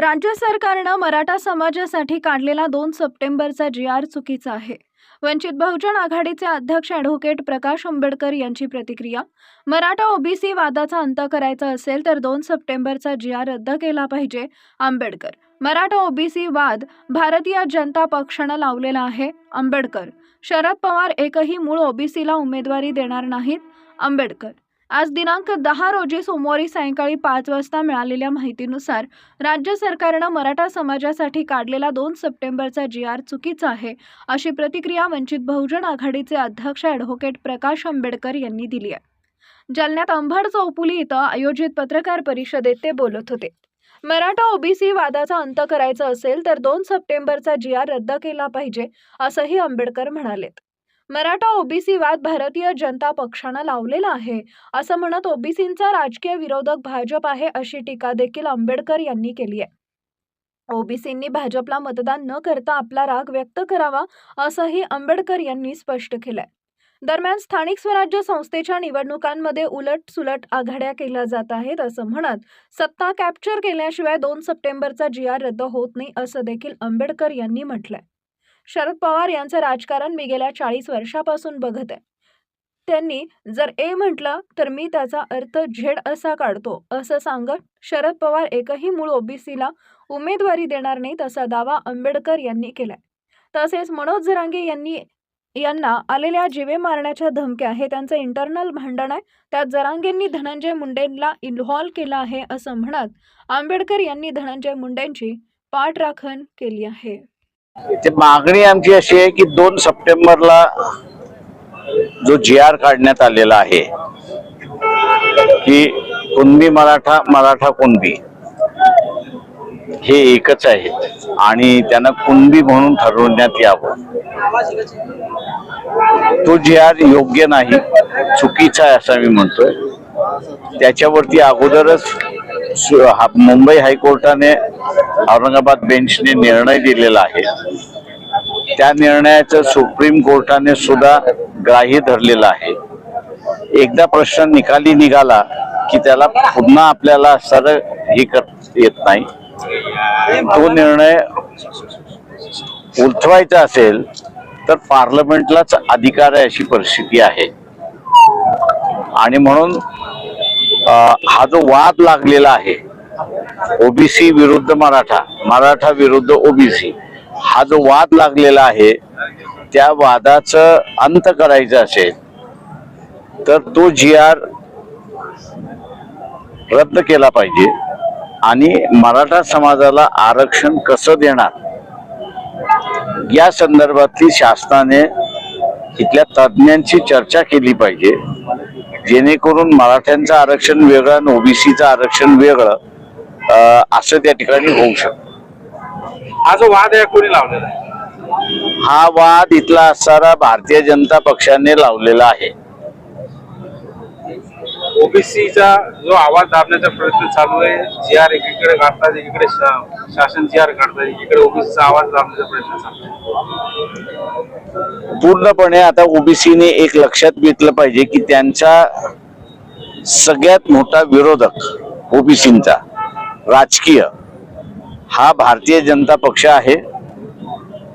राज्य सरकारनं मराठा समाजासाठी काढलेला दोन सप्टेंबरचा जी आर चुकीचा आहे. वंचित बहुजन आघाडीचे अध्यक्ष ॲडव्होकेट प्रकाश आंबेडकर यांची प्रतिक्रिया मराठा ओबीसी वादाचा अंत करायचा असेल तर दोन सप्टेंबरचा जी आर रद्द केला पाहिजे आंबेडकर. मराठा ओबीसी वाद भारतीय जनता पक्षानं लावलेला आहे आंबेडकर. शरद पवार एकही मूळ ओबीसीला उमेदवारी देणार नाहीत आंबेडकर. आज दिनांक दहा रोजी सोमवारी सायंकाळी पाच वाजता मिळालेल्या माहितीनुसार राज्य सरकारनं मराठा समाजासाठी काढलेला दोन सप्टेंबरचा जी आर चुकीचा आहे अशी प्रतिक्रिया वंचित बहुजन आघाडीचे अध्यक्ष ॲडव्होकेट प्रकाश आंबेडकर यांनी दिली आहे. जालन्यात अंबड चौपुली इथं आयोजित पत्रकार परिषदेत ते बोलत होते. मराठा ओबीसी वादाचा अंत करायचा असेल तर दोन सप्टेंबरचा जी आर रद्द केला पाहिजे असंही आंबेडकर म्हणालेत. मराठा ओबीसी वाद भारतीय जनता पक्षानं लावलेला आहे. असं म्हणत ओबीसींचा राजकीय विरोधक भाजप आहे अशी टीका देखील आंबेडकर यांनी केली आहे. ओबीसींनी भाजपला मतदान न करता आपला राग व्यक्त करावा असंही आंबेडकर यांनी स्पष्ट केलंय. दरम्यान स्थानिक स्वराज्य संस्थेच्या निवडणुकांमध्ये उलट सुलट आघाड्या केल्या जात आहेत असं म्हणत सत्ता कॅप्चर केल्याशिवाय दोन सप्टेंबरचा जी आर रद्द होत नाही असं देखील आंबेडकर यांनी म्हटलंय. शरद पवार यांचं राजकारण मी गेल्या चाळीस वर्षापासून बघत आहे. त्यांनी जर ए म्हटलं तर मी त्याचा अर्थ झेड असा काढतो असं सांगत शरद पवार एकही मूळ ओबीसीला उमेदवारी देणार नाहीत असा दावा आंबेडकर यांनी केलाय. तसेच मनोज जरांगे यांनी यांना आलेल्या जीवे मारण्याच्या धमक्या हे त्यांचं इंटरनल भांडण आहे. त्यात जरांगेंनी धनंजय मुंडेंना इन्व्हॉल्व केलं आहे असं म्हणत आंबेडकर यांनी धनंजय मुंडेंची पाठराखण केली आहे. ते मागणी आमची अशी आहे की दोन सप्टेंबरला जो जी आर काढण्यात आलेला आहे की कुणबी मराठा मराठा कुणबी हे एकच आहेत. आणि त्यांना कुणबी म्हणून ठरवण्यात यावं. तो जी आर योग्य नाही चुकीचा आहे असं मी म्हणतोय. त्याच्यावरती अगोदरच मुंबई हायकोर्टाने औरंगाबाद बेंचने निर्णय दिलेला आहे. त्या निर्णयाचं सुप्रीम कोर्टाने सुद्धा ग्राह्य धरलेलं आहे. एकदा प्रश्न निकाली निघाला की त्याला पुन्हा आपल्याला सरळ हे करता येत नाही. तो निर्णय उलथवायचा असेल तर पार्लमेंटलाच अधिकार आहे अशी परिस्थिती आहे. आणि म्हणून हा जो वाद लागलेला आहे ओबीसी विरुद्ध मराठा मराठा विरुद्ध ओबीसी हा जो वाद लागलेला आहे त्या वादाचं अंत करायचं असेल तर तो जी आर रद्द केला पाहिजे आणि मराठा समाजाला आरक्षण कसं देणार? या संदर्भातली शासनाने इथल्या तज्ज्ञांची चर्चा केली पाहिजे. जेणेकरून मराठ्यांचं आरक्षण वेगळं आणि ओबीसीचं आरक्षण वेगळं असं त्या ठिकाणी होऊ शकतं. हा जो वाद आहे कोणी लावलेला आहे? हा वाद इथला असणारा भारतीय जनता पक्षाने लावलेला आहे. ओबीसीचा जो आवाज दाबण्याचा प्रयत्न चालू आहे जी आर एकीकडे काढतात एकीकडे शासन जी आर काढतात एकीकडे ओबीसीचा आवाज दाबण्याचा प्रयत्न चालू आहे. पूर्णपणे आता ओबीसीने एक लक्षात घेतलं पाहिजे की त्यांचा सगळ्यात मोठा विरोधक ओबीसींचा राजकीय हा भारतीय जनता पक्ष आहे.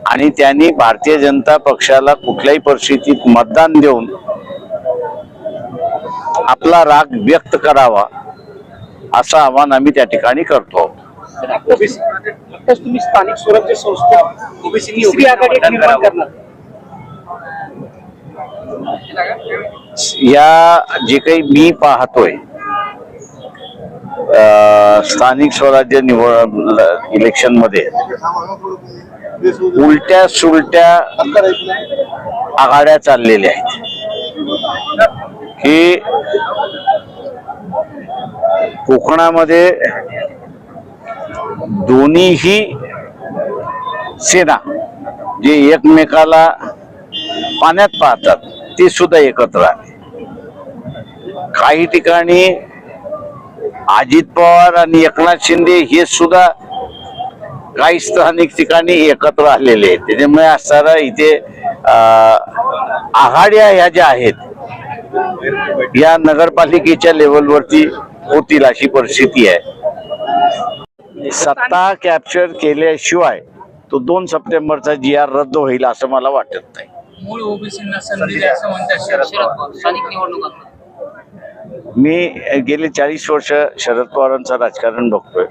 आणि त्यांनी भारतीय जनता पक्षाला कुठल्याही परिस्थितीत मतदान देऊन आपला राग व्यक्त करावा असं आवाहन आम्ही त्या ठिकाणी करतो. ओबीसी नुकतंच तुम्ही स्थानिक स्वराज्य संस्था ओबीसी ओबीसी आघाडी निर्माण करणार. या जे काही मी पाहतोय अं, स्थानिक स्वराज्य निवड इलेक्शनमध्ये उलट्या सुलट्या आघाड्या चाललेल्या आहेत. की कोकणामध्ये दोन्हीही सेना जे एकमेकाला पाण्यात पाहतात ते सुद्धा एकत्र आले काही ठिकाणी अजित पवार आणि एकनाथ शिंदे हे सुद्धा काही स्थानिक ठिकाणी एकत्र आलेले आहेत. त्याच्यामुळे असणारा इथे आघाड्या ह्या ज्या आहेत या नगरपालिकेच्या लेवलवरती होतील अशी परिस्थिती आहे. सत्ता कॅप्चर केल्याशिवाय तो दोन सप्टेंबरचा जी आर रद्द होईल असं मला वाटत नाही. मी गेले चाळीस वर्ष शरद पवारांचं राजकारण बघतोय.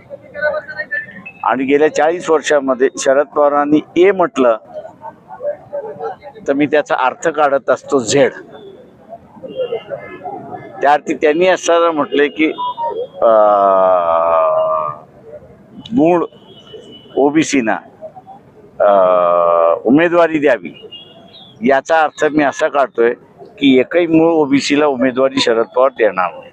आणि गेल्या चाळीस वर्षामध्ये शरद पवारांनी ए म्हटलं तर मी त्याचा अर्थ काढत असतो झेड. त्या अर्थी त्यांनी असताना म्हटले की मूळ ओबीसीना उमेदवारी द्यावी. याचा अर्थ मी असा काढतोय की एकही मूळ ओबीसीला उमेदवारी शरद पवार देणार नाही.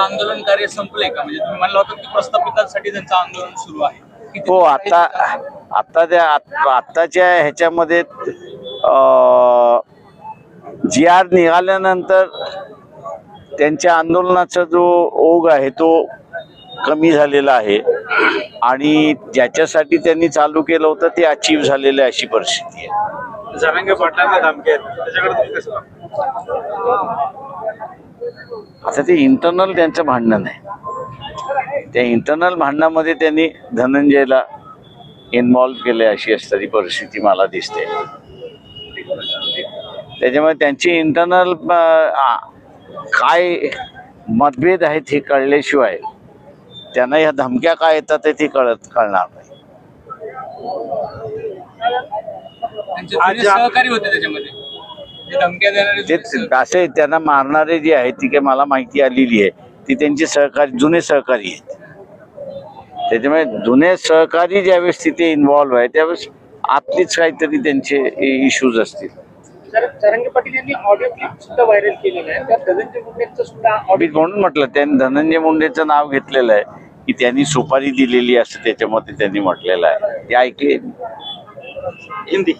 आंदोलन कार्य का? म्हणजे तुम्ही म्हणला होता की प्रस्थापितांसाठी त्यांचं आंदोलन सुरू आहे. हो आता आता त्या आत- आत्ताच्या ह्याच्यामध्ये जी आर निघाल्यानंतर त्यांच्या आंदोलनाचा जो ओघ आहे तो कमी झालेला आहे. आणि ज्याच्यासाठी त्यांनी चालू केलं होतं ते अचीव झालेलं आहे अशी परिस्थिती आहे. जरांगे पाटलांना धमकी? आता ते इंटरनल त्यांचं भांडण आहे त्या इंटरनल भांडणामध्ये त्यांनी धनंजयला इन्व्हॉल्व केले अशी असणारी परिस्थिती मला दिसते. त्याच्यामुळे त्यांची इंटरनल काय मतभेद आहेत हे कळल्याशिवाय त्यांना ह्या धमक्या काय येतात ते कळत कळणार नाही. त्यांचे जुने सहकारी होते त्याच्यामध्ये. जे धमक्या देणारे ते जुने सहकारी. असे त्यांना मारणारे जे आहेत ती काही मला माहिती आलेली आहे ती त्यांचे सहकारी जुने सहकारी आहेत. त्याच्यामुळे जुने सहकारी ज्यावेळेस तिथे इन्व्हॉल्व आहे त्यावेळेस आतलीच काहीतरी त्यांचे इश्यूज असतील. चरंगे पाटील यांनी ऑडिओ क्लिप सुद्धा व्हायरल केलेलं आहे. त्यात धनंजय मुंडेंचं सुद्धा मी ऑडिओ म्हणून म्हटलं त्यांनी धनंजय मुंडेचं नाव घेतलेलं आहे की त्यांनी सुपारी दिलेली असं त्याच्यामध्ये त्यांनी म्हटलेलं आहे. ते ऐकले. हिंदी.